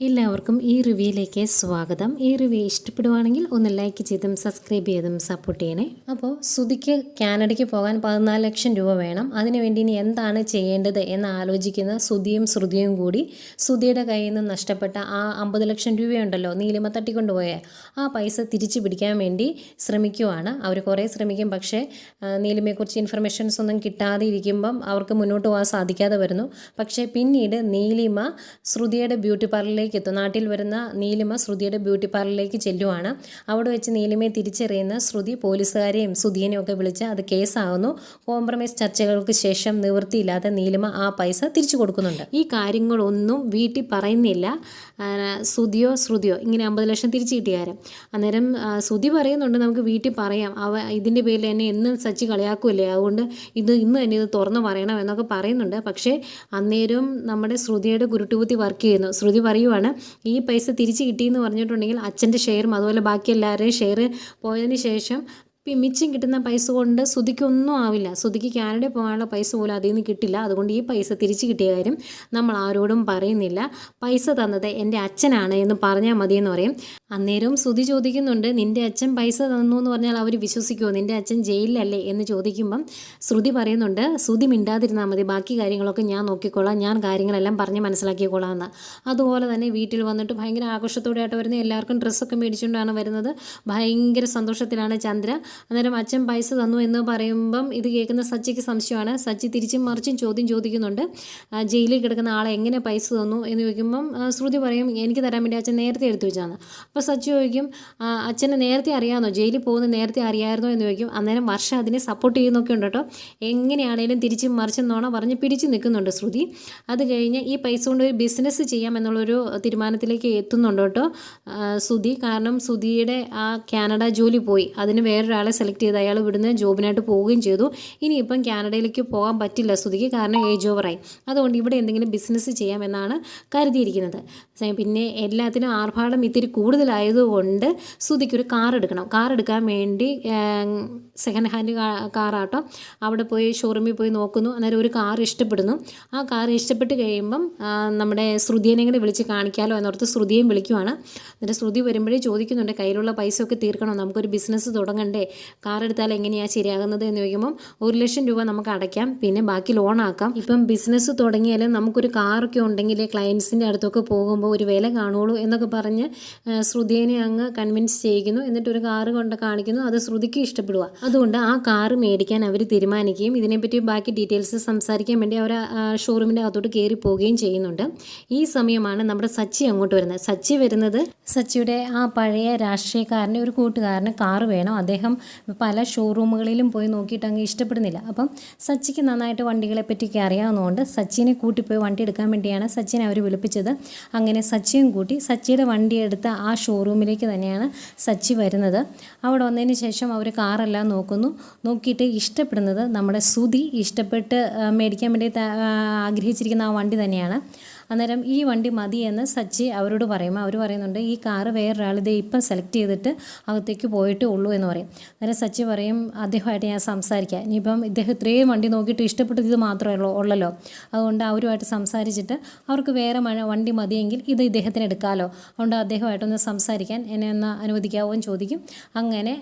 എല്ലാവർക്കും ഈ റിവ്യൂയിലേക്ക് സ്വാഗതം. ഈ റിവ്യൂ ഇഷ്ടപ്പെടുവാണെങ്കിൽ ഒന്ന് ലൈക്ക് ചെയ്തും സബ്സ്ക്രൈബ് ചെയ്തും സപ്പോർട്ട് ചെയ്യണേ. അപ്പോൾ സുധിക്ക് കാനഡയ്ക്ക് പോകാൻ പതിനാല് ലക്ഷം രൂപ വേണം. അതിനുവേണ്ടി ഇനി എന്താണ് ചെയ്യേണ്ടത് എന്ന് ആലോചിക്കുന്ന സുധിയും ശ്രുതിയും കൂടി സുധിയുടെ കയ്യിൽ നിന്ന് നഷ്ടപ്പെട്ട ആ അമ്പത് ലക്ഷം രൂപയുണ്ടല്ലോ നീലിമ തട്ടിക്കൊണ്ടുപോയ. ആ പൈസ തിരിച്ചു പിടിക്കാൻ വേണ്ടി ശ്രമിക്കുവാണ്. അവർ കുറേ ശ്രമിക്കും. പക്ഷേ നീലിമയെക്കുറിച്ച് ഇൻഫർമേഷൻസ് ഒന്നും കിട്ടാതെ ഇരിക്കുമ്പം അവർക്ക് മുന്നോട്ട് പോകാൻ സാധിക്കാതെ വരുന്നു. പക്ഷേ പിന്നീട് നീലിമ ശ്രുതിയുടെ ബ്യൂട്ടി പാർലറിലേക്ക് എത്തും നാട്ടിൽ വരുന്ന നീലിമ ശ്രുതിയുടെ ബ്യൂട്ടി പാർലറിലേക്ക് ചെല്ലുവാണ്. അവിടെ വെച്ച് നീലിമയെ തിരിച്ചറിയുന്ന ശ്രുതി പോലീസുകാരെയും സുധീനെയും ഒക്കെ വിളിച്ച് അത് കേസാകുന്നു കോംപ്രമൈസ് ചർച്ചകൾക്ക് ശേഷം നിവൃത്തിയില്ലാതെ നീലിമ ആ പൈസ തിരിച്ചു കൊടുക്കുന്നുണ്ട്. ഈ കാര്യങ്ങളൊന്നും വീട്ടിൽ പറയുന്നില്ല. ശ്രുതിയോ ശ്രുതിയോ ഇങ്ങനെ അമ്പത് ലക്ഷം തിരിച്ചു കിട്ടിയാരം അന്നേരം ശ്രുതി പറയുന്നുണ്ട് നമുക്ക് വീട്ടിൽ പറയാം. അവ ഇതിന്റെ പേരിൽ എന്നെ എന്നും സച്ചി കളിയാക്കുമല്ലേ അതുകൊണ്ട് ഇത് ഇന്ന് തന്നെ ഇത് തുറന്ന് പറയണം എന്നൊക്കെ പറയുന്നുണ്ട്. പക്ഷേ അന്നേരം നമ്മുടെ ശ്രുതിയുടെ കുരുട്ടുകുത്തി വർക്ക് ചെയ്യുന്നു. ശ്രുതി പറയുവാണ് ഈ പൈസ തിരിച്ച് കിട്ടിയെന്ന് പറഞ്ഞിട്ടുണ്ടെങ്കിൽ അച്ഛന്റെ ഷെയറും അതുപോലെ ബാക്കി എല്ലാവരുടെയും ഷെയർ പോയതിന് ശേഷം പി- മിച്ചം കിട്ടുന്ന പൈസ കൊണ്ട് ശ്രുതിക്കൊന്നും ആവില്ല. ശ്രുതിക്ക് കാനഡയിൽ പോകാനുള്ള പൈസ പോലും അതിൽ നിന്ന് കിട്ടില്ല. അതുകൊണ്ട് ഈ പൈസ തിരിച്ച് കിട്ടിയ കാര്യം നമ്മൾ ആരോടും പറയുന്നില്ല. പൈസ തന്നത് എന്റെ അച്ഛനാണ് എന്ന് പറഞ്ഞാൽ മതി എന്ന് പറയും. അന്നേരവും ശ്രുതി ചോദിക്കുന്നുണ്ട് നിന്റെ അച്ഛൻ പൈസ തന്നു എന്ന് പറഞ്ഞാൽ അവർ വിശ്വസിക്കുമോ നിന്റെ അച്ഛൻ ജയിലിലല്ലേ? എന്ന് ചോദിക്കുമ്പം ശ്രുതി പറയുന്നുണ്ട് ശ്രുതി മിണ്ടാതിരുന്നാൽ മതി. ബാക്കി കാര്യങ്ങളൊക്കെ ഞാൻ നോക്കിക്കോളാം. ഞാൻ കാര്യങ്ങളെല്ലാം പറഞ്ഞ് മനസ്സിലാക്കിക്കോളാം എന്ന് അതുപോലെ തന്നെ വീട്ടിൽ വന്നിട്ട് ഭയങ്കര ആഘോഷത്തോടെ ആയിട്ട് വരുന്ന എല്ലാവർക്കും ഡ്രസ്സൊക്കെ മേടിച്ചുകൊണ്ടാണ് വരുന്നത്. ഭയങ്കര സന്തോഷത്തിലാണ് ചന്ദ്ര. അന്നേരം അച്ഛൻ പൈസ തന്നു എന്ന് പറയുമ്പം ഇത് കേൾക്കുന്ന സച്ചിക്ക് സംശയമാണ്. സച്ചി തിരിച്ചും മറിച്ചും ചോദ്യം ചോദിക്കുന്നുണ്ട്. ജയിലിൽ കിടക്കുന്ന ആളെ എങ്ങനെ പൈസ തന്നു എന്ന് ചോദിക്കുമ്പം ശ്രുതി പറയും എനിക്ക് തരാൻ വേണ്ടി അച്ഛൻ നേരത്തെ എടുത്തു വെച്ചാണ് അപ്പോൾ സച്ചി ചോദിക്കും അച്ഛനെ നേരത്തെ അറിയാമെന്നോ ജയിലിൽ പോകുന്ന നേരത്തെ അറിയാമായിരുന്നോ എന്ന് ചോദിക്കും. അന്നേരം വർഷ അതിനെ സപ്പോർട്ട് ചെയ്യുന്നൊക്കെ ഉണ്ട് കേട്ടോ. എങ്ങനെയാണേലും തിരിച്ചും മറിച്ചെന്നോണം നോണ പറഞ്ഞ് പിടിച്ചു നിൽക്കുന്നുണ്ട് ശ്രുതി. അത് കഴിഞ്ഞ് ഈ പൈസ കൊണ്ട് ഒരു ബിസിനസ് ചെയ്യാം എന്നുള്ളൊരു തീരുമാനത്തിലേക്ക് എത്തുന്നുണ്ട് കേട്ടോ സുധി കാരണം സുധിയുടെ ആ കാനഡ ജോലി പോയി. അതിന് വേറൊരാളെ സെലക്ട് ചെയ്ത് അയാൾ ഇവിടുന്ന് ജോബിനായിട്ട് പോവുകയും ചെയ്തു. ഇനിയിപ്പം കാനഡയിലേക്ക് പോകാൻ പറ്റില്ല സുധിക്ക് കാരണം ഏജ് ഓവറായി അതുകൊണ്ട് ഇവിടെ എന്തെങ്കിലും ബിസിനസ് ചെയ്യാമെന്നാണ് കരുതിയിരിക്കുന്നത്. പിന്നെ എല്ലാത്തിനും ആർഭാടം ഇത്തിരി കൂടുതലായതുകൊണ്ട് സുധിക്കൊരു കാർ എടുക്കണം. കാർ എടുക്കാൻ വേണ്ടി സെക്കൻഡ് ഹാൻഡ് കാറാട്ടോ അവിടെ പോയി ഷോറൂമിൽ പോയി നോക്കുന്നു. അന്നേരം ഒരു കാർ ഇഷ്ടപ്പെടുന്നു. ആ കാർ ഇഷ്ടപ്പെട്ട് കഴിയുമ്പം നമ്മുടെ ശ്രുതിയെ കൂടെ വിളിച്ച് കാണിക്കാമല്ലോ എന്നോർത്ത് ശ്രുതിയെയും വിളിക്കുവാണ്. എന്നിട്ട് ശ്രുതി വരുമ്പോഴേ ചോദിക്കുന്നുണ്ട് കയ്യിലുള്ള പൈസ ഒക്കെ തീർക്കണോ? നമുക്കൊരു ബിസിനസ് തുടങ്ങണ്ടേ? കാർ എടുത്താൽ എങ്ങനെയാണ് ശരിയാകുന്നത് എന്ന് ചോദിക്കുമ്പം ഒരു ലക്ഷം രൂപ നമുക്ക് അടയ്ക്കാം പിന്നെ ബാക്കി ലോൺ ആക്കാം. ഇപ്പം ബിസിനസ് തുടങ്ങിയാലും നമുക്കൊരു കാറൊക്കെ ഉണ്ടെങ്കിൽ ക്ലയൻസിന്റെ അടുത്തൊക്കെ പോകുമ്പോൾ ഒരു വില കാണുള്ളൂ എന്നൊക്കെ പറഞ്ഞ് ശ്രുതിനെ അങ്ങ് കൺവിൻസ് ചെയ്യിക്കുന്നു. എന്നിട്ട് ഒരു കാറ് കൊണ്ട് കാണിക്കുന്നു അത് ശ്രുതിക്ക് ഇഷ്ടപ്പെടുക. അതുകൊണ്ട് ആ കാറ് മേടിക്കാൻ അവർ തീരുമാനിക്കുകയും ഇതിനെപ്പറ്റി ബാക്കി ഡീറ്റെയിൽസ് സംസാരിക്കാൻ വേണ്ടി അവർ ഷോറൂമിന്റെ അകത്തോട്ട് കയറി പോവുകയും ചെയ്യുന്നുണ്ട്. ഈ സമയമാണ് നമ്മുടെ സച്ചി അങ്ങോട്ട് വരുന്നത്. സച്ചി വരുന്നത് സച്ചിയുടെ ആ പഴയ രാഷ്ട്രീയക്കാരന്റെ ഒരു കൂട്ടുകാരന് കാറ് വേണം. അദ്ദേഹം പല ഷോറൂമുകളിലും പോയി നോക്കിയിട്ട് അങ്ങ് ഇഷ്ടപ്പെടുന്നില്ല. അപ്പം സച്ചിക്ക് നന്നായിട്ട് വണ്ടികളെ പറ്റിയൊക്കെ അറിയാവുന്നതുകൊണ്ട് സച്ചിനെ കൂട്ടിപ്പോയി വണ്ടി എടുക്കാൻ വേണ്ടിയാണ് സച്ചിനെ അവർ വിളിപ്പിച്ചത്. അങ്ങനെ സച്ചിയും കൂട്ടി സച്ചിയുടെ വണ്ടി എടുത്ത് ആ ഷോറൂമിലേക്ക് തന്നെയാണ് സച്ചി വരുന്നത്. അവിടെ വന്നതിന് ശേഷം അവർ കാറെല്ലാം നോക്കുന്നു. നോക്കിയിട്ട് ഇഷ്ടപ്പെടുന്നത് നമ്മുടെ സുതി ഇഷ്ടപ്പെട്ട് മേടിക്കാൻ വേണ്ടി ആഗ്രഹിച്ചിരിക്കുന്ന ആ വണ്ടി തന്നെയാണ്. അന്നേരം ഈ വണ്ടി മതി എന്ന് സച്ചി അവരോട് പറയും. അവർ പറയുന്നുണ്ട് ഈ കാറ് വേറൊരാൾ ഇത് ഇപ്പം സെലക്ട് ചെയ്തിട്ട് അകത്തേക്ക് പോയിട്ടേ ഉള്ളൂ എന്ന് പറയും. അന്നേരം സച്ചി പറയും അദ്ദേഹമായിട്ട് ഞാൻ സംസാരിക്കാം. ഇനിയിപ്പം ഇദ്ദേഹം ഇത്രയും വണ്ടി നോക്കിയിട്ട് ഇഷ്ടപ്പെട്ടത് ഇത് മാത്രമേ ഉള്ളൂ ഉള്ളല്ലോ. അതുകൊണ്ട് അവരുമായിട്ട് സംസാരിച്ചിട്ട് അവർക്ക് വേറെ മഴ വണ്ടി മതിയെങ്കിൽ ഇത് ഇദ്ദേഹത്തിന് എടുക്കാമല്ലോ അതുകൊണ്ട് അദ്ദേഹമായിട്ടൊന്ന് സംസാരിക്കാൻ എന്നെ ഒന്ന് അനുവദിക്കാവോ എന്ന് ചോദിക്കും. അങ്ങനെ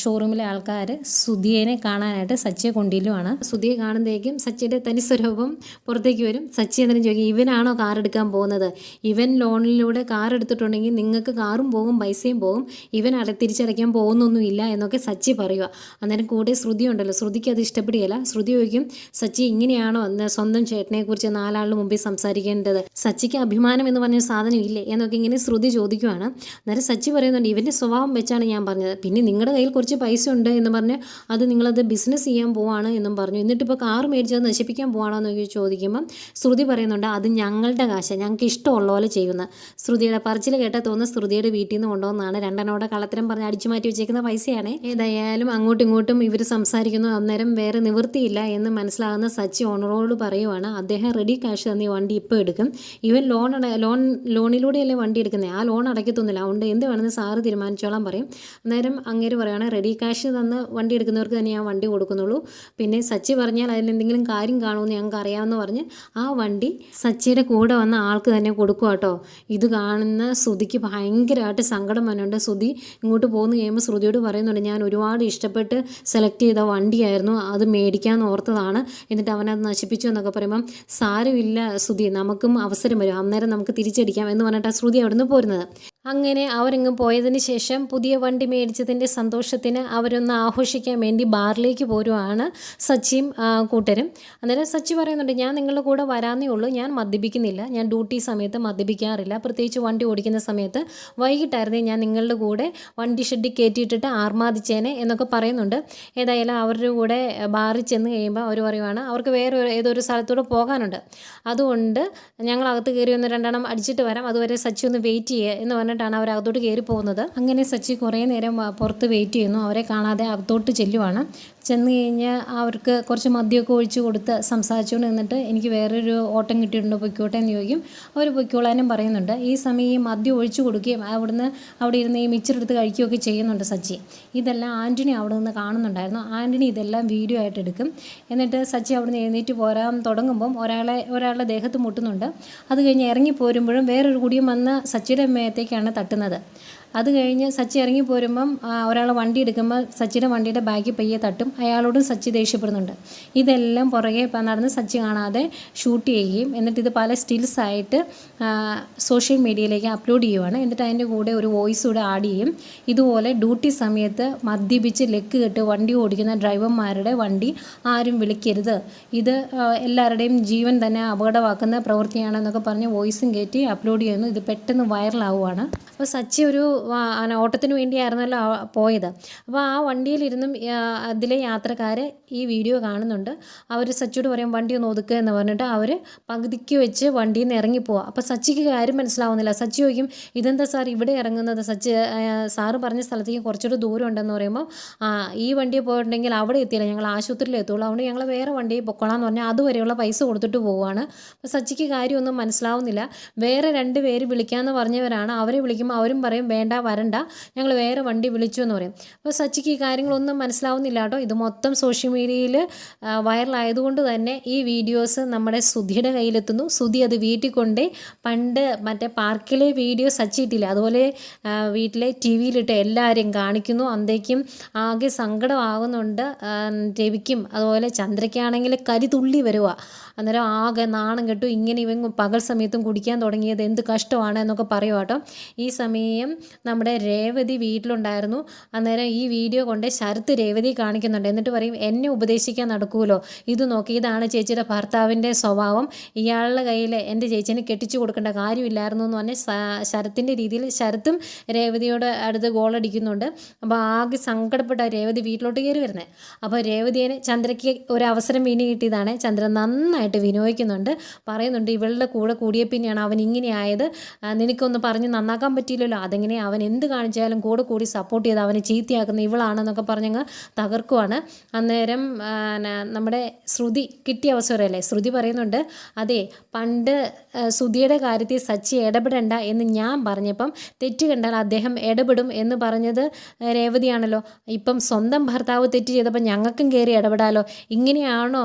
ഷോറൂമിലെ ആൾക്കാർ സുധിയേനെ കാണാനായിട്ട് സച്ചിയെ കൊണ്ടില്ലുമാണ് സുധിയെ കാണുമ്പോഴേക്കും സച്ചിയുടെ തനി സ്വരൂപം പുറത്തേക്ക് വരും. സച്ചി എന്തിനും ചോദിക്കും ഇവനാണോ കാർ എടുക്കാൻ പോകുന്നത്. ഇവൻ ലോണിലൂടെ കാർ എടുത്തിട്ടുണ്ടെങ്കിൽ നിങ്ങൾക്ക് കാറും പോകും പൈസയും പോകും. ഇവൻ അട തിരിച്ചടയ്ക്കാൻ പോകുന്നൊന്നുമില്ല എന്നൊക്കെ സച്ചി പറയുക അന്നേരം കൂടെ ശ്രുതി ഉണ്ടല്ലോ. ശ്രുതിക്ക് അത് ഇഷ്ടപ്പെടുകയില്ല. ശ്രുതി ചോദിക്കും സച്ചി ഇങ്ങനെയാണോ സ്വന്തം ചേട്ടനെക്കുറിച്ച് നാലാളുടെ മുമ്പിൽ സംസാരിക്കേണ്ടത്? സച്ചിക്ക് അഭിമാനം എന്ന് പറഞ്ഞ സാധനം ഇല്ലേ? എന്നൊക്കെ ഇങ്ങനെ ശ്രുതി ചോദിക്കുവാണ്. അന്നേരം സച്ചി പറയുന്നുണ്ട് ഇവന്റെ സ്വഭാവം വെച്ചാണ് ഞാൻ പറഞ്ഞത്. പിന്നെ നിങ്ങളുടെ കയ്യിൽ കുറച്ച് പൈസ ഉണ്ട് എന്ന് പറഞ്ഞ് അത് നിങ്ങളത് ബിസിനസ് ചെയ്യാൻ പോവാണ് എന്നും പറഞ്ഞു. എന്നിട്ടിപ്പോൾ കാർ മേടിച്ചത് നശിപ്പിക്കാൻ പോവാണോ എന്നൊക്കെ ചോദിക്കുമ്പം ശ്രുതി പറയുന്നുണ്ട് അത് ഞങ്ങളുടെ കാശ ഞങ്ങൾക്ക് ഇഷ്ടമുള്ള പോലെ ചെയ്യുന്ന ശ്രുതിയുടെ പറച്ചിൽ കേട്ടാൽ തോന്നുന്ന ശ്രുതിയുടെ വീട്ടിൽ നിന്ന് കൊണ്ടുവന്നാണ്. രണ്ടെണ്ണോടെ കളത്തരം പറഞ്ഞ് അടിച്ചു മാറ്റി വെച്ചേക്കുന്ന പൈസയാണ്. ഏതായാലും അങ്ങോട്ടും ഇങ്ങോട്ടും ഇവർ സംസാരിക്കുന്നു. അന്നേരം വേറെ നിവൃത്തിയില്ല എന്ന് മനസ്സിലാകുന്ന സച്ചി ഓണറോട് പറയുവാണ് അദ്ദേഹം റെഡി കാശ് തന്നെ വണ്ടി ഇപ്പോൾ എടുക്കും. ഇവൻ ലോൺ ലോൺ ലോണിലൂടെയല്ലേ വണ്ടി എടുക്കുന്നത് ആ ലോൺ അടയ്ക്കത്തൊന്നുമില്ല. അതുകൊണ്ട് എന്ത് വേണമെന്ന് സാറ് തീരുമാനിച്ചോളാൻ പറയും. അന്നേരം അങ്ങേര് പറയുകയാണ് റെഡി കാശ് തന്ന് വണ്ടി എടുക്കുന്നവർക്ക് തന്നെ ഞാൻ വണ്ടി കൊടുക്കുന്നുള്ളൂ. പിന്നെ സച്ചി പറഞ്ഞാൽ അതിൽ എന്തെങ്കിലും കാര്യം കാണുമെന്ന് ഞങ്ങൾക്ക് അറിയാമെന്ന് പറഞ്ഞ് ആ വണ്ടി സച്ചിയുടെ കൂടെ വന്ന ആൾക്ക് തന്നെ കൊടുക്കുക കേട്ടോ ഇത് കാണുന്ന ശ്രുതിക്ക് ഭയങ്കരമായിട്ട് സങ്കടം വന്നുണ്ട് ശ്രുതി ഇങ്ങോട്ട് പോകുന്ന. കഴിയുമ്പോൾ ശ്രുതിയോട് പറയുന്നുണ്ട് ഞാൻ ഒരുപാട് ഇഷ്ടപ്പെട്ട് സെലക്ട് ചെയ്ത വണ്ടിയായിരുന്നു. അത് മേടിക്കാമെന്ന് ഓർത്തതാണ്. എന്നിട്ട് അവനത് നശിപ്പിച്ചു എന്നൊക്കെ പറയുമ്പം സാരമില്ല ശ്രുതി നമുക്കും അവസരം വരും. അന്നേരം നമുക്ക് തിരിച്ചടിക്കാം എന്ന് പറഞ്ഞിട്ട് ആ ശ്രുതി അവിടുന്ന് പോരുന്നത്. അങ്ങനെ അവരങ്ങ് പോയതിന് ശേഷം പുതിയ വണ്ടി മേടിച്ചതിന്റെ സന്തോഷത്തിന് അവരൊന്ന് ആഘോഷിക്കാൻ വേണ്ടി ബാറിലേക്ക് പോരുവാണ് സച്ചിയും കൂട്ടരും. അന്നേരം സച്ചി പറയുന്നുണ്ട് ഞാൻ നിങ്ങളുടെ കൂടെ വരാന്നേ ഉള്ളൂ ഞാൻ മദ്യപിക്കുന്നില്ല ഞാൻ ഡ്യൂട്ടി സമയത്ത് മദ്യപിക്കാറില്ല പ്രത്യേകിച്ച് വണ്ടി ഓടിക്കുന്ന സമയത്ത് വൈകിട്ടായിരുന്നേ ഞാൻ നിങ്ങളുടെ കൂടെ വണ്ടി ഷെഡിൽ കയറ്റിയിട്ടിട്ട് ആർമാദിച്ചേനെ എന്നൊക്കെ പറയുന്നുണ്ട്. ഏതായാലും അവരുടെ കൂടെ ബാറിൽ ചെന്ന് കഴിയുമ്പോൾ അവർ പറയുവാണ് അവർക്ക് വേറെ ഏതൊരു സ്ഥലത്തൂടെ പോകാനുണ്ട്. അതുകൊണ്ട് ഞങ്ങൾ അകത്ത് കയറി ഒന്ന് രണ്ടെണ്ണം അടിച്ചിട്ട് വരാം അതുവരെ സച്ചി ഒന്ന് വെയിറ്റ് ചെയ്യുക എന്ന് പറഞ്ഞിട്ടാണ് അവർ അകത്തോട്ട് കയറി പോകുന്നത് അങ്ങനെ സച്ചി കുറേ നേരം പുറത്ത് വെയിറ്റ് ചെയ്യുന്നു. അവരെ കാണാതെ അകത്തോട്ട് ചെല്ലുവാണ്. ചെന്ന് കഴിഞ്ഞാൽ അവർക്ക് കുറച്ച് മദ്യമൊക്കെ ഒഴിച്ച് കൊടുത്ത് സംസാരിച്ചുകൊണ്ട് നിന്നിട്ട് എനിക്ക് വേറൊരു ഓട്ടം കിട്ടിയിട്ടുണ്ട് പൊയ്ക്കോട്ടെ എന്ന് ചോദിക്കും. അവർ പൊയ്ക്കോളാനും പറയുന്നുണ്ട്. ഈ സമയം ഈ മദ്യം ഒഴിച്ചു കൊടുക്കുകയും അവിടുന്ന് അവിടെ ഇരുന്ന് ഈ മിച്ചർ എടുത്ത് കഴിക്കുകയൊക്കെ ചെയ്യുന്നുണ്ട് സച്ചി. ഇതെല്ലാം ആന്റണി അവിടെ നിന്ന് കാണുന്നുണ്ടായിരുന്നു. ആന്റണി ഇതെല്ലാം വീഡിയോ ആയിട്ട് എടുക്കും. എന്നിട്ട് സച്ചി അവിടുന്ന് എഴുന്നേറ്റ് പോരാൻ തുടങ്ങുമ്പം ഒരാളെ ഒരാളുടെ ദേഹത്ത് മുട്ടുന്നുണ്ട്. അത് കഴിഞ്ഞ് ഇറങ്ങി പോരുമ്പോഴും വേറൊരു കുടിയും വന്ന് സച്ചിയുടെ മേത്തേക്കാണ് തട്ടുന്നത്. അത് കഴിഞ്ഞ് സച്ചി ഇറങ്ങി പോരുമ്പം ഒരാൾ വണ്ടി എടുക്കുമ്പോൾ സച്ചിയുടെ വണ്ടിയുടെ ബാഗ് പയ്യെ തട്ടും അയാളോടും സച്ചി ദേഷ്യപ്പെടുന്നുണ്ട്. ഇതെല്ലാം പുറകെ നടന്ന് സച്ചി കാണാതെ ഷൂട്ട് ചെയ്യുകയും എന്നിട്ട് ഇത് പല സ്റ്റിൽസ് ആയിട്ട് സോഷ്യൽ മീഡിയയിലേക്ക് അപ്ലോഡ് ചെയ്യുവാണ്. എന്നിട്ട് അതിന്റെ കൂടെ ഒരു വോയിസ് കൂടെ ആഡ് ചെയ്യും. ഇതുപോലെ ഡ്യൂട്ടി സമയത്ത് മദ്യപിച്ച് ലെക്ക് കെട്ട് വണ്ടി ഓടിക്കുന്ന ഡ്രൈവർമാരുടെ വണ്ടി ആരും വിളിക്കരുത്. ഇത് എല്ലാവരുടെയും ജീവൻ തന്നെ അപകടമാക്കുന്ന പ്രവൃത്തിയാണെന്നൊക്കെ പറഞ്ഞ് വോയിസും കയറ്റി അപ്ലോഡ് ചെയ്യുന്നു. ഇത് പെട്ടെന്ന് വൈറലാവുകയാണ് അപ്പോൾ സച്ചി ഒരു ഓട്ടത്തിന് വേണ്ടിയായിരുന്നല്ലോ പോയത്. അപ്പോൾ ആ വണ്ടിയിലിരുന്നും അതിലെ യാത്രക്കാർ ഈ വീഡിയോ കാണുന്നുണ്ട്. അവർ സച്ചിയോട് പറയും വണ്ടി ഒന്ന് ഒതുക്കുക എന്ന് പറഞ്ഞിട്ട് അവർ പകുതിക്ക് വെച്ച് വണ്ടിയിൽ നിന്ന് ഇറങ്ങിപ്പോവുക അപ്പോൾ സച്ചിക്ക് കാര്യം മനസ്സിലാവുന്നില്ല. സച്ചി ചോദിക്കും ഇതെന്താ സാർ ഇവിടെ ഇറങ്ങുന്നത്? സച്ചി സാറ് പറഞ്ഞ സ്ഥലത്തേക്ക് കുറച്ചുകൂടി ദൂരം ഉണ്ടെന്ന് പറയുമ്പോൾ ഈ വണ്ടി പോയിട്ടുണ്ടെങ്കിൽ അവിടെ എത്തിയില്ല. ഞങ്ങൾ ആശുപത്രിയിൽ എത്തുള്ളൂ. അതുകൊണ്ട് ഞങ്ങൾ വേറെ വണ്ടിയിൽ പൊക്കോളാം എന്ന് പറഞ്ഞാൽ അതുവരെയുള്ള പൈസ കൊടുത്തിട്ട് പോവുകയാണ് അപ്പോൾ സച്ചിക്ക് കാര്യമൊന്നും മനസ്സിലാവുന്നില്ല. വേറെ രണ്ട് പേര് വിളിക്കാമെന്ന് പറഞ്ഞവരാണ്. അവരെ വിളിക്കുമ്പോൾ അവരും പറയും വേണ്ട വരണ്ട. ഞങ്ങൾ വേറെ വണ്ടി വിളിച്ചു എന്ന് പറയും. അപ്പോൾ സച്ചിക്ക് ഈ കാര്യങ്ങളൊന്നും മനസ്സിലാവുന്നില്ല കേട്ടോ. ഇത് മൊത്തം സോഷ്യൽ മീഡിയയിൽ വൈറലായതുകൊണ്ട് തന്നെ ഈ വീഡിയോസ് നമ്മുടെ സുധിയുടെ കയ്യിലെത്തുന്നു. സുധി അത് വീട്ടിൽ കൊണ്ടേ പണ്ട് മറ്റേ പാർക്കിലെ വീഡിയോ സച്ചിട്ടില്ല അതുപോലെ വീട്ടിലെ ടി വിയിലിട്ട് എല്ലാവരെയും കാണിക്കുന്നു. അന്തേക്കും ആകെ സങ്കടമാകുന്നുണ്ട്. രവിക്കും അതുപോലെ ചന്ദ്രയ്ക്കാണെങ്കിൽ കരി തുള്ളി വരുക അന്നേരം ആകെ നാണം കെട്ടു. ഇങ്ങനെ ഇവൻ പകൽ സമയത്തും കുടിക്കാൻ തുടങ്ങിയത് എന്ത് കഷ്ടമാണ് എന്നൊക്കെ പറയുക കേട്ടോ. ഈ സമയം നമ്മുടെ രേവതി വീട്ടിലുണ്ടായിരുന്നു. അന്നേരം ഈ വീഡിയോ കൊണ്ട് ശരത്ത് രേവതി കാണിക്കുന്നുണ്ട്. എന്നിട്ട് പറയും എന്നെ ഉപദേശിക്കാൻ നടക്കുമല്ലോ ഇത് നോക്കി ഇതാണ് ചേച്ചിയുടെ ഭർത്താവിന്റെ സ്വഭാവം. ഇയാളുടെ കയ്യിൽ എന്റെ ചേച്ചിന് കെട്ടിച്ചു കൊടുക്കേണ്ട കാര്യമില്ലായിരുന്നു എന്ന് പറഞ്ഞ് ശരത്തിന്റെ രീതിയിൽ ശരത്തും രേവതിയോട് അടുത്ത് ഗോളടിക്കുന്നുണ്ട് അപ്പോൾ ആകെ സങ്കടപ്പെട്ട രേവതി വീട്ടിലോട്ട് കയറി വരുന്നത് അപ്പോൾ രേവതിയെ ചന്ദ്രയ്ക്ക് ഒരു അവസരം വീണ് കിട്ടിയതാണ്. ചന്ദ്രൻ നന്നായിട്ട് വിനിയോഗിക്കുന്നുണ്ട് പറയുന്നുണ്ട് ഇവളുടെ കൂടെ കൂടിയ പിന്നെയാണ് അവൻ ഇങ്ങനെയായത് നിനക്കൊന്ന് പറഞ്ഞ് നന്നാക്കാൻ പറ്റിയില്ലല്ലോ. അതെങ്ങനെ അവൻ എന്ത് കാണിച്ചാലും കൂടെ കൂടി സപ്പോർട്ട് ചെയ്ത് അവനെ ചീത്തയാക്കുന്ന ഇവളാണെന്നൊക്കെ പറഞ്ഞങ്ങ് തകർക്കുവാണ്. അന്നേരം നമ്മുടെ ശ്രുതി കിട്ടിയ അവസരമല്ലേ? ശ്രുതി പറയുന്നുണ്ട് അതെ പണ്ട് ശ്രുതിയുടെ കാര്യത്തിൽ സച്ചി ഇടപെടണ്ട എന്ന് ഞാൻ പറഞ്ഞപ്പം തെറ്റ് കണ്ടാൽ അദ്ദേഹം ഇടപെടും എന്ന് പറഞ്ഞത് രേവതിയാണല്ലോ. ഇപ്പം സ്വന്തം ഭർത്താവ് തെറ്റ് ചെയ്തപ്പോൾ ഞങ്ങൾക്കും കയറി ഇടപെടാലോ. ഇങ്ങനെയാണോ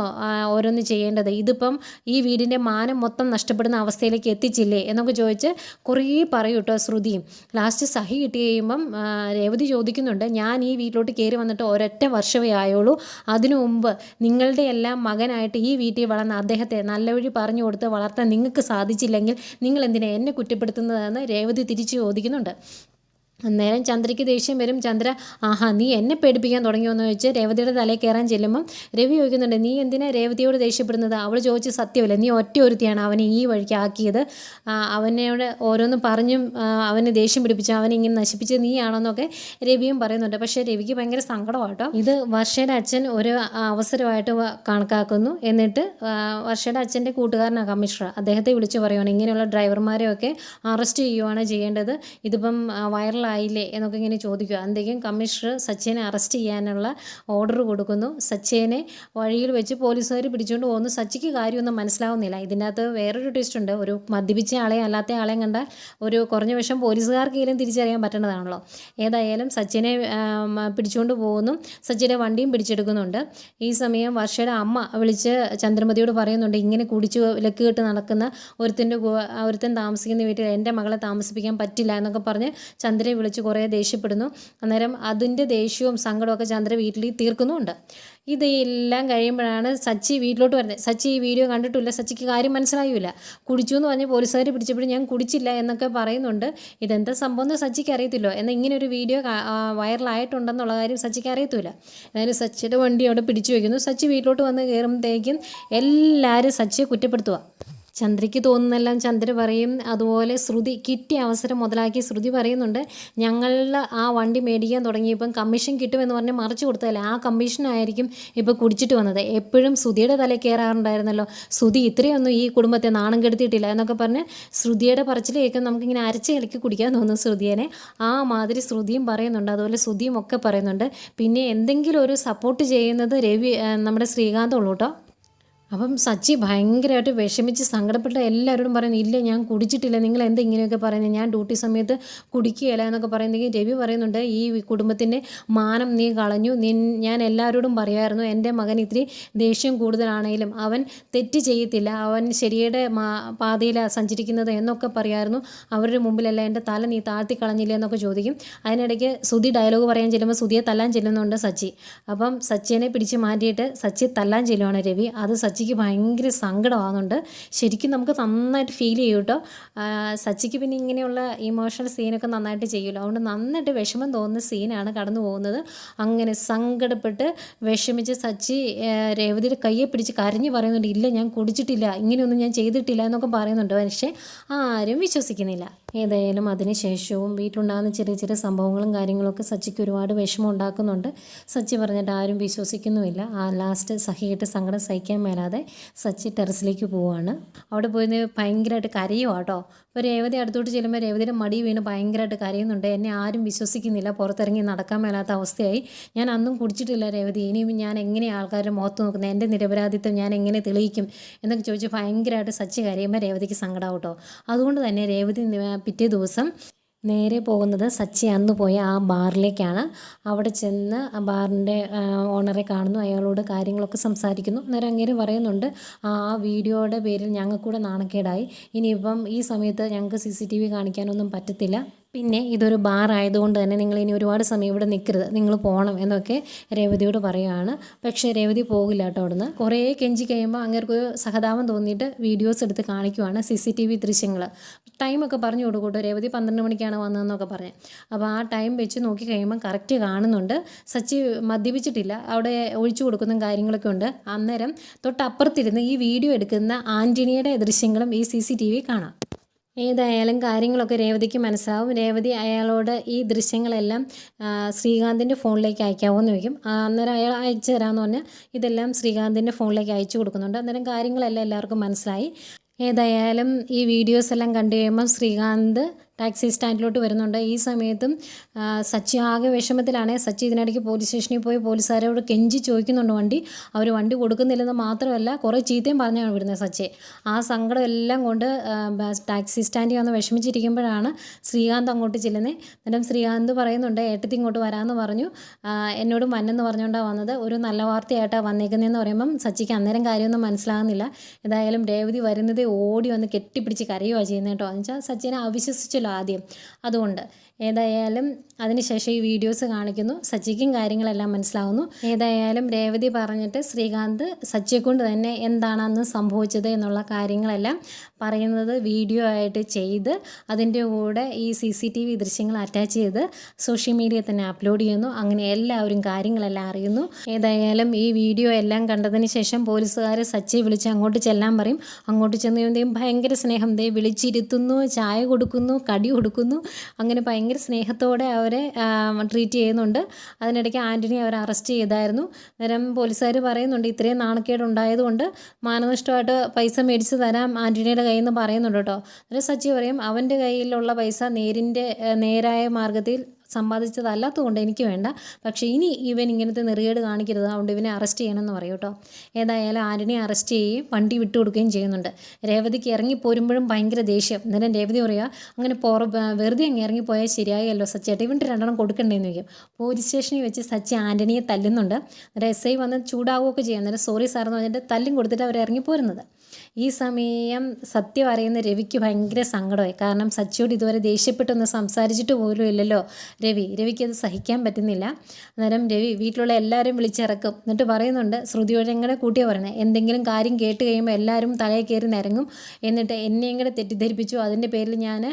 ഓരോന്ന് ചെയ്യേണ്ടത്? ഇതിപ്പം ഈ വീടിന്റെ മാനം മൊത്തം നഷ്ടപ്പെടുന്ന അവസ്ഥയിലേക്ക് എത്തിച്ചില്ലേ? എന്നൊക്കെ ചോദിച്ച് കുറേ പറയൂട്ടോ ശ്രുതിയും ലാസ്റ്റ് സഹി കിട്ടി കഴിയുമ്പം രേവതി ചോദിക്കുന്നുണ്ട് ഞാൻ ഈ വീട്ടിലോട്ട് കയറി വന്നിട്ട് ഒരൊറ്റ വർഷമേ ആയുള്ളൂ. അതിനു മുമ്പ് നിങ്ങളുടെ എല്ലാം മകനായിട്ട് ഈ വീട്ടിൽ വളർന്ന അദ്ദേഹത്തെ നല്ല വഴി പറഞ്ഞു കൊടുത്ത് വളർത്താൻ നിങ്ങൾക്ക് സാധിച്ചില്ലെങ്കിൽ നിങ്ങൾ എന്തിനാ എന്നെ കുറ്റപ്പെടുത്തുന്നതെന്ന് രേവതി തിരിച്ചു ചോദിക്കുന്നുണ്ട്. അന്നേരം ചന്ദ്രയ്ക്ക് ദേഷ്യം വരും. ചന്ദ്ര ആഹാ നീ എന്നെ പേടിപ്പിക്കാൻ തുടങ്ങിയോന്ന് ചോദിച്ച് രേവതിയുടെ തലയിൽ കയറാൻ ചെല്ലുമ്പം രവി ചോദിക്കുന്നുണ്ട് നീ എന്തിനാ രേവതിയോട് ദേഷ്യപ്പെടുന്നത്? അവൾ ചോദിച്ച് സത്യമല്ല നീ ഒറ്റ ഒരുത്തിയാണ് അവനെ ഈ വഴിക്ക് ആക്കിയത്. അവനോട് ഓരോന്നും പറഞ്ഞും അവന് ദേഷ്യം പിടിപ്പിച്ചു അവനെ ഇങ്ങനെ നശിപ്പിച്ചത് നീയാണെന്നൊക്കെ രവിയും പറയുന്നുണ്ട്. പക്ഷേ രവിക്ക് ഭയങ്കര സങ്കടമാട്ടോ ഇത് വർഷയുടെ അച്ഛൻ ഒരു അവസരമായിട്ട് കണക്കാക്കുന്നു. എന്നിട്ട് വർഷയുടെ അച്ഛന്റെ കൂട്ടുകാരനാണ് കമ്മീഷണർ. അദ്ദേഹത്തെ വിളിച്ച് പറയുവാണ്. ഇങ്ങനെയുള്ള ഡ്രൈവർമാരെയൊക്കെ അറസ്റ്റ് ചെയ്യുവാണ് ചെയ്യേണ്ടത്. ഇതിപ്പം വൈറൽ വൈറലായില്ലേ എന്നൊക്കെ ഇങ്ങനെ ചോദിക്കുക. അന്തേക്കും കമ്മീഷണർ സച്ചിനെ അറസ്റ്റ് ചെയ്യാനുള്ള ഓർഡർ കൊടുക്കുന്നു. സച്ചിനെ വഴിയിൽ വെച്ച് പോലീസുകാർ പിടിച്ചുകൊണ്ട് പോകുന്നു. സച്ചിക്ക് കാര്യമൊന്നും മനസ്സിലാവുന്നില്ല. ഇതിന്റെ അകത്ത് വേറൊരു ട്വിസ്റ്റ് ഉണ്ട്. ഒരു മദ്യപിച്ച ആളെയും അല്ലാത്ത ആളെയും കണ്ട ഒരു കുറഞ്ഞ വശം പോലീസുകാർക്കെങ്കിലും തിരിച്ചറിയാൻ പറ്റുന്നതാണല്ലോ ഏതായാലും സച്ചിനെ പിടിച്ചുകൊണ്ട് പോകുന്നു. സച്ചിന്റെ വണ്ടിയും പിടിച്ചെടുക്കുന്നുണ്ട്. ഈ സമയം വർഷയുടെ അമ്മ വിളിച്ച് ചന്ദ്രമതിയോട് പറയുന്നുണ്ട് ഇങ്ങനെ കുടിച്ച് ലക്ക് കെട്ട് നടക്കുന്ന ഒരുത്തന്റെ ഒരുത്തൻ താമസിക്കുന്ന വീട്ടിൽ എന്റെ മകളെ താമസിപ്പിക്കാൻ പറ്റില്ല എന്നൊക്കെ പറഞ്ഞ് ചന്ദ്രയെ വിളിച്ച് കുറേ ദേഷ്യപ്പെടുന്നു. അന്നേരം അതിന്റെ ദേഷ്യവും സങ്കടമൊക്കെ ചന്ദ്ര വീട്ടിൽ തീർക്കുന്നുമുണ്ട്. ഇതെല്ലാം കഴിയുമ്പോഴാണ് സച്ചി വീട്ടിലോട്ട് വരുന്നത്. സച്ചി ഈ വീഡിയോ കണ്ടിട്ടില്ല. സച്ചിക്ക് കാര്യം മനസ്സിലായില്ല. കുടിച്ചു എന്ന് പറഞ്ഞ് പോലീസുകാർ പിടിച്ചപ്പോഴും ഞാൻ കുടിച്ചില്ല എന്നൊക്കെ പറയുന്നുണ്ട്. ഇതെന്താ സംഭവം സച്ചിക്ക് അറിയത്തില്ലോ. എന്നാൽ ഇങ്ങനെ ഒരു വീഡിയോ വൈറലായിട്ടുണ്ടെന്നുള്ള കാര്യം സച്ചിക്ക് അറിയത്തില്ല. എന്നാലും സച്ചിയുടെ വണ്ടി അവിടെ പിടിച്ചു വയ്ക്കുന്നു സച്ചി വീട്ടിലോട്ട് വന്ന് കയറുമ്പോഴത്തേക്കും എല്ലാവരും സച്ചിയെ കുറ്റപ്പെടുത്തുക ചന്ദ്രയ്ക്ക് തോന്നുന്നെല്ലാം ചന്ദ്ര പറയും. അതുപോലെ ശ്രുതി കിട്ടിയ അവസരം മുതലാക്കി ശ്രുതി പറയുന്നുണ്ട്. ഞങ്ങളുടെ ആ വണ്ടി മേടിക്കാൻ തുടങ്ങിയപ്പം കമ്മീഷൻ കിട്ടുമെന്ന് പറഞ്ഞ് മറിച്ച് കൊടുത്തതല്ലേ? ആ കമ്മീഷനായിരിക്കും ഇപ്പോൾ കുടിച്ചിട്ട് വന്നത്. എപ്പോഴും ശ്രുതിയുടെ തല കയറാറുണ്ടായിരുന്നല്ലോ ശ്രുതി ഇത്രയൊന്നും ഈ കുടുംബത്തെ നാണം കെടുത്തിയിട്ടില്ല എന്നൊക്കെ പറഞ്ഞ് ശ്രുതിയുടെ പറച്ചിൽ കേൾക്കും നമുക്കിങ്ങനെ അരച്ച് ഇളക്കി കുടിക്കാൻ തോന്നുന്നു ശ്രുതിയെ ആ മാതിരി ശ്രുതിയും പറയുന്നുണ്ട്. അതുപോലെ ശ്രുതിയും ഒക്കെ പറയുന്നുണ്ട്. പിന്നെ എന്തെങ്കിലും ഒരു സപ്പോർട്ട് ചെയ്യുന്നത് രവി നമ്മുടെ ശ്രീകാന്ത് ഉള്ളൂ കേട്ടോ. അപ്പം സച്ചി ഭയങ്കരമായിട്ട് വിഷമിച്ച് സങ്കടപ്പെട്ട എല്ലാവരോടും പറയുന്നു ഇല്ല ഞാൻ കുടിച്ചിട്ടില്ല. നിങ്ങൾ എന്താ ഇങ്ങനെയൊക്കെ പറയുന്നത്? ഞാൻ ഡ്യൂട്ടി സമയത്ത് കുടിക്കുകയില്ല എന്നൊക്കെ പറയുന്നെങ്കിൽ രവി പറയുന്നുണ്ട് ഈ കുടുംബത്തിന്റെ മാനം നീ കളഞ്ഞു. നിൻ ഞാൻ എല്ലാവരോടും പറയുമായിരുന്നു എന്റെ മകൻ ഇത്തിരി ദേഷ്യം കൂടുതലാണെങ്കിലും അവൻ തെറ്റ് ചെയ്യത്തില്ല. അവൻ ശരിയുടെ പാതയിലാണ് സഞ്ചരിക്കുന്നത് എന്നൊക്കെ പറയുമായിരുന്നു അവരുടെ മുമ്പിലല്ല എന്റെ തല നീ താഴ്ത്തി കളഞ്ഞില്ല എന്നൊക്കെ ചോദിക്കും. അതിനിടയ്ക്ക് സുധി ഡയലോഗ് പറയാൻ ചെല്ലുമ്പോൾ സുധിയെ തല്ലാൻ ചെല്ലുന്നുണ്ട് സച്ചി. അപ്പം സച്ചിനെ പിടിച്ച് മാറ്റിയിട്ട് സച്ചി തല്ലാൻ ചെല്ലുവാണ് രവി. അത് സച്ചിക്ക് ഭയങ്കര സങ്കടമാകുന്നുണ്ട് ശരിക്കും നമുക്ക് നന്നായിട്ട് ഫീൽ ചെയ്യും കേട്ടോ. സച്ചിക്ക് പിന്നെ ഇങ്ങനെയുള്ള ഇമോഷണൽ സീനൊക്കെ നന്നായിട്ട് ചെയ്യുമല്ലോ. അതുകൊണ്ട് നന്നായിട്ട് വിഷമം തോന്നുന്ന സീനാണ് കടന്നു പോകുന്നത്. അങ്ങനെ സങ്കടപ്പെട്ട് വിഷമിച്ച് സച്ചി രേവതിയുടെ കയ്യെ പിടിച്ച് കരഞ്ഞു പറയുന്നുണ്ട് ഇല്ല ഞാൻ കുടിച്ചിട്ടില്ല. ഇങ്ങനെയൊന്നും ഞാൻ ചെയ്തിട്ടില്ല എന്നൊക്കെ പറയുന്നുണ്ട് പക്ഷേ ആരും വിശ്വസിക്കുന്നില്ല. ഏതായാലും അതിന് ശേഷവും വീട്ടിലുണ്ടാകുന്ന ചെറിയ ചെറിയ സംഭവങ്ങളും കാര്യങ്ങളൊക്കെ സച്ചിക്ക് ഒരുപാട് വിഷമം ഉണ്ടാക്കുന്നുണ്ട് സച്ചി പറഞ്ഞിട്ട് ആരും വിശ്വസിക്കുന്നുമില്ല. ആ ലാസ്റ്റ് സഹിയിട്ട് സങ്കടം സഹിക്കാൻ മേലാതെ സച്ചി ടെറസിലേക്ക് പോവുകയാണ് അവിടെ പോയി ഭയങ്കരമായിട്ട് കരയുക കേട്ടോ അപ്പോൾ രേവതി അടുത്തോട്ട് ചെല്ലുമ്പോൾ രേവതിയുടെ മടി വീണ് ഭയങ്കരമായിട്ട് കരയുന്നുണ്ട്. എന്നെ ആരും വിശ്വസിക്കുന്നില്ല. പുറത്തിറങ്ങി നടക്കാൻ മേലാത്ത അവസ്ഥയായി. ഞാൻ അന്നും കുടിച്ചിട്ടില്ല രേവതി. ഇനിയും ഞാൻ എങ്ങനെ ആൾക്കാരുടെ മുഖത്ത് നോക്കുന്നത്? എന്റെ നിരപരാധിത്വം ഞാൻ എങ്ങനെ തെളിയിക്കും? എന്നൊക്കെ ചോദിച്ച് ഭയങ്കരമായിട്ട് സച്ചി കരയുമ്പോൾ രേവതിക്ക് സങ്കടമാവും കേട്ടോ. അതുകൊണ്ട് തന്നെ രേവതി പിറ്റേ ദിവസം നേരെ പോകുന്നത് സച്ചി അന്ന് പോയ ആ ബാറിലേക്കാണ്. അവിടെ ചെന്ന് ആ ബാറിന്റെ ഓണറെ കാണുന്നു. അയാളോട് കാര്യങ്ങളൊക്കെ സംസാരിക്കുന്നു. അന്നേരം അങ്ങനെ പറയുന്നുണ്ട് ആ വീഡിയോയുടെ പേരിൽ ഞങ്ങൾക്കൂടെ നാണക്കേടായി. ഇനിയിപ്പം ഈ സമയത്ത് ഞങ്ങൾക്ക് സി സി ടി വി കാണിക്കാനൊന്നും പറ്റത്തില്ല. പിന്നെ ഇതൊരു ബാർ ആയതുകൊണ്ട് തന്നെ നിങ്ങൾ ഇനി ഒരുപാട് സമയം ഇവിടെ നിൽക്കരുത് നിങ്ങൾ പോകണം എന്നൊക്കെ രേവതിയോട് പറയുകയാണ്. പക്ഷേ രേവതി പോകില്ല കേട്ടോ അവിടുന്ന്. കുറേ കെഞ്ചി കഴിയുമ്പോൾ അങ്ങേർക്ക് സഹതാപം തോന്നിയിട്ട് വീഡിയോസ് എടുത്ത് കാണിക്കുവാണ് സി സി ടി വി ദൃശ്യങ്ങൾ ടൈമൊക്കെ പറഞ്ഞു കൊടുക്കൂട്ടോ. രേവതി പന്ത്രണ്ട് മണിക്കാണ് വന്നതെന്നൊക്കെ പറഞ്ഞ്. അപ്പോൾ ആ ടൈം വെച്ച് നോക്കി കഴിയുമ്പോൾ കറക്റ്റ് കാണുന്നുണ്ട്. സച്ചി മദ്യപിച്ചിട്ടില്ല. അവിടെ ഒഴിച്ചു കൊടുക്കുന്ന കാര്യങ്ങളൊക്കെ ഉണ്ട്. അന്നേരം തൊട്ടപ്പുറത്തിരുന്ന് ഈ വീഡിയോ എടുക്കുന്ന ആന്റണിയുടെ ദൃശ്യങ്ങളും ഈ സി സി ടി വി കാണാം. ഏതായാലും കാര്യങ്ങളൊക്കെ രേവതിക്ക് മനസ്സിലാവും. രേവതി അയാളോട് ഈ ദൃശ്യങ്ങളെല്ലാം ശ്രീകാന്തിന്റെ ഫോണിലേക്ക് അയക്കാവോ എന്ന് ചോദിക്കും അന്നേരം അയാൾ അയച്ചു തരാമെന്ന് പറഞ്ഞാൽ ഇതെല്ലാം ശ്രീകാന്തിന്റെ ഫോണിലേക്ക് അയച്ചു കൊടുക്കുന്നുണ്ട്. അന്നേരം കാര്യങ്ങളെല്ലാം എല്ലാവർക്കും മനസ്സിലായി. ഏതായാലും ഈ വീഡിയോസ് എല്ലാം കണ്ടു കഴിയുമ്പം ശ്രീകാന്ത് ടാക്സി സ്റ്റാൻഡിലോട്ട് വരുന്നുണ്ട്. ഈ സമയത്തും സച്ചി ആകെ വിഷമത്തിലാണ്. സച്ചി ഇതിനിടയ്ക്ക് പോലീസ് സ്റ്റേഷനിൽ പോയി പോലീസുകാരോട് കെഞ്ചി ചോദിക്കുന്നുണ്ട് വണ്ടി. അവർ വണ്ടി കൊടുക്കുന്നില്ലെന്ന് മാത്രമല്ല കുറേ ചീത്തയും പറഞ്ഞാണ് വിടുന്നത് സച്ചി. ആ സങ്കടം എല്ലാം കൊണ്ട് ടാക്സി സ്റ്റാൻഡിൽ വന്ന് വിഷമിച്ചിരിക്കുമ്പോഴാണ് ശ്രീകാന്ത് അങ്ങോട്ട് ചെല്ലുന്നത് അന്നേരം ശ്രീകാന്ത് പറയുന്നുണ്ട് ഏട്ടത്തി ഇങ്ങോട്ട് വരാമെന്ന് പറഞ്ഞു. എന്നോടും വന്നെന്ന് പറഞ്ഞുകൊണ്ടാണ് വന്നത്. ഒരു നല്ല വാർത്തയായിട്ടാണ് വന്നേക്കുന്നതെന്ന് പറയുമ്പം സച്ചിക്ക് അന്നേരം കാര്യമൊന്നും മനസ്സിലാകുന്നില്ല. ഏതായാലും രേവതി വരുന്നത് ഓടി വന്ന് കെട്ടിപ്പിടിച്ച് കരയുവാണ് ചെയ്യുന്നത് കേട്ടോ എന്ന് വെച്ചാൽ സച്ചിനെ അവിശ്വസിച്ചല്ലോ. ആദ്യം. അതുകൊണ്ട് ഏതായാലും അതിനുശേഷം ഈ വീഡിയോസ് കാണിക്കുന്നു. സച്ചിക്കും കാര്യങ്ങളെല്ലാം മനസ്സിലാവുന്നു. ഏതായാലും രേവതി പറഞ്ഞിട്ട് ശ്രീകാന്ത് സച്ചിയെ കൊണ്ട് തന്നെ എന്താണ് അന്ന് സംഭവിച്ചത് എന്നുള്ള കാര്യങ്ങളെല്ലാം പറയുന്നത് വീഡിയോ ആയിട്ട് ചെയ്ത് അതിന്റെ കൂടെ ഈ സി സി ടി വി ദൃശ്യങ്ങൾ അറ്റാച്ച് ചെയ്ത് സോഷ്യൽ മീഡിയയിൽ തന്നെ അപ്ലോഡ് ചെയ്യുന്നു. അങ്ങനെ എല്ലാവരും കാര്യങ്ങളെല്ലാം അറിയുന്നു. ഏതായാലും ഈ വീഡിയോ എല്ലാം കണ്ടതിന് ശേഷം പോലീസുകാർ സച്ചി വിളിച്ച് അങ്ങോട്ട് ചെല്ലാൻ പറയും. അങ്ങോട്ട് ചെന്ന് ഭയങ്കര സ്നേഹം ദേ വിളിച്ചിരുത്തുന്നു ചായ കൊടുക്കുന്നു അടി കൊടുക്കുന്നു. അങ്ങനെ ഭയങ്കര സ്നേഹത്തോടെ അവരെ ട്രീറ്റ് ചെയ്യുന്നുണ്ട്. അതിനിടയ്ക്ക് ആന്റണി അവരെ അറസ്റ്റ് ചെയ്തായിരുന്നു. നേരം പോലീസുകാർ പറയുന്നുണ്ട് ഇത്രയും നാണക്കേട് ഉണ്ടായതുകൊണ്ട് മാനനഷ്ടമായിട്ട് പൈസ മേടിച്ച് തരാം ആന്റണിയുടെ കയ്യിൽ നിന്ന് പറയുന്നുണ്ട് കേട്ടോ. അന്നേരം സച്ചി പറയും അവന്റെ കയ്യിലുള്ള പൈസ നേരിന്റെ നേരായ മാർഗത്തിൽ സമ്പാദിച്ചതല്ലാത്തതുകൊണ്ട് എനിക്ക് വേണ്ട. പക്ഷേ ഇനി ഇവൻ ഇങ്ങനത്തെ നെറുകേട് കാണിക്കരുത്. അതുകൊണ്ട് ഇവനെ അറസ്റ്റ് ചെയ്യണമെന്ന് പറയും കേട്ടോ. ഏതായാലും ആന്റണിയെ അറസ്റ്റ് ചെയ്യുകയും വണ്ടി വിട്ടു കൊടുക്കുകയും ചെയ്യുന്നുണ്ട്. രേവതിക്ക് ഇറങ്ങി പോരുമ്പോഴും ഭയങ്കര ദേഷ്യം. അന്നേരം രേവതി പറയുക അങ്ങനെ പുറ വെറുതെ അങ്ങ് ഇറങ്ങിപ്പോയാൽ ശരിയായല്ലോ സച്ചേട്ട. ഇവന്റെ രണ്ടെണ്ണം കൊടുക്കണ്ടേന്ന് ചോദിക്കും. പോലീസ് സ്റ്റേഷനിൽ വെച്ച് സച്ചി ആന്റണിയെ തല്ലുന്നുണ്ട്. അന്നേരം എസ് ഐ വന്ന് ചൂടാവുകയൊക്കെ ചെയ്യും. അന്നേരം സോറി സാറെന്ന് പറഞ്ഞിട്ട് തല്ലും കൊടുത്തിട്ട് അവർ ഇറങ്ങി പോരുന്നത്. ഈ സമയം സത്യം അറിയുന്ന രവിക്ക് ഭയങ്കര സങ്കടമായി. കാരണം സച്ചിയോട് ഇതുവരെ ദേഷ്യപ്പെട്ടൊന്ന് സംസാരിച്ചിട്ട് പോലും ഇല്ലല്ലോ രവി. രവിക്ക് അത് സഹിക്കാൻ പറ്റുന്നില്ല. അന്നേരം രവി വീട്ടിലുള്ള എല്ലാവരും വിളിച്ചിറക്കും. എന്നിട്ട് പറയുന്നുണ്ട് ശ്രുതിയോടെ കൂട്ടിയാണ് പറയുന്നത് എന്തെങ്കിലും കാര്യം കേട്ട് കഴിയുമ്പോൾ എല്ലാവരും തലയിൽ കയറി നിരങ്ങും. എന്നിട്ട് എന്നെയും കൂടെ തെറ്റിദ്ധരിപ്പിച്ചു. അതിന്റെ പേരിൽ ഞാൻ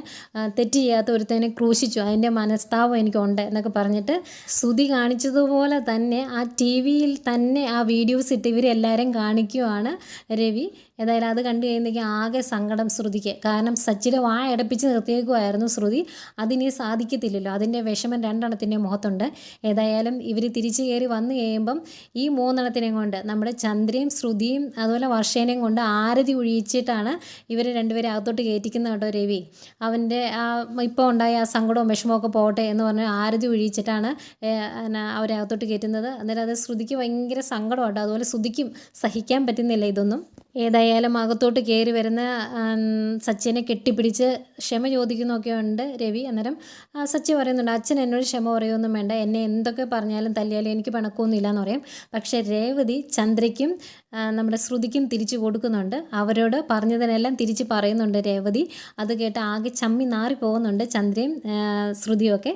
തെറ്റ് ചെയ്യാത്ത ഒരുത്തനെ ക്രൂശിച്ചു. അതിന്റെ മനസ്താപം എനിക്കുണ്ട് എന്നൊക്കെ പറഞ്ഞിട്ട് ശ്രുതി കാണിച്ചതുപോലെ തന്നെ ആ ടി വിയിൽ തന്നെ ആ വീഡിയോസ് ഇട്ട് ഇവരെല്ലാവരും കാണിക്കുവാണ് രവി. ഏതായാലും അത് കണ്ടു കഴിയുമ്പോഴേക്കും ആകെ സങ്കടം ശ്രുതിക്ക്. കാരണം സച്ചിനെ വായ അടപ്പിച്ച് നിർത്തിയേക്കുമായിരുന്നു ശ്രുതി. അതിനി സാധിക്കത്തില്ലല്ലോ. അതിന്റെ വിഷമം രണ്ടെണ്ണത്തിന്റെ മുഖത്തുണ്ട്. ഏതായാലും ഇവർ തിരിച്ചു കയറി വന്നു കഴിയുമ്പം ഈ മൂന്നെണ്ണത്തിനെയും കൊണ്ട് നമ്മുടെ ചന്ദ്രയും ശ്രുതിയും അതുപോലെ വർഷേനെയും കൊണ്ട് ആരതി ഒഴിയിച്ചിട്ടാണ് ഇവർ രണ്ടുപേരെ അകത്തോട്ട് കയറ്റിക്കുന്നത് കേട്ടോ രവി. അവന്റെ ആ ഇപ്പോൾ ഉണ്ടായ ആ സങ്കടവും വിഷമമൊക്കെ പോകട്ടെ എന്ന് പറഞ്ഞ് ആരതി ഒഴിയിച്ചിട്ടാണ് അവരെ അകത്തോട്ട് കയറ്റുന്നത്. അന്നേരം അത് ശ്രുതിക്ക് ഭയങ്കര സങ്കടമുണ്ട് അതുപോലെ ശ്രുതിക്കും സഹിക്കാൻ പറ്റുന്നില്ല ഇതൊന്നും. ഏതായാലും അകത്തോട്ട് കയറി വരുന്ന സച്ചിനെ കെട്ടിപ്പിടിച്ച് ക്ഷമ ചോദിക്കുന്നൊക്കെ ഉണ്ട് രവി അന്നേരം. സച്ചി പറയുന്നുണ്ട് അച്ഛൻ എന്നോട് ക്ഷമ പറയുമൊന്നും വേണ്ട. എന്നെ എന്തൊക്കെ പറഞ്ഞാലും തല്ലിയാലും എനിക്ക് പണക്കൊന്നും എന്ന് പറയും. പക്ഷേ രേവതി ചന്ദ്രയ്ക്കും നമ്മുടെ ശ്രുതിക്കും തിരിച്ചു കൊടുക്കുന്നുണ്ട്. അവരോട് പറഞ്ഞതിനെല്ലാം തിരിച്ച് പറയുന്നുണ്ട് രേവതി. അത് കേട്ട് ആകെ ചമ്മി നാറി പോകുന്നുണ്ട് ചന്ദ്രയും ശ്രുതിയും ഒക്കെ.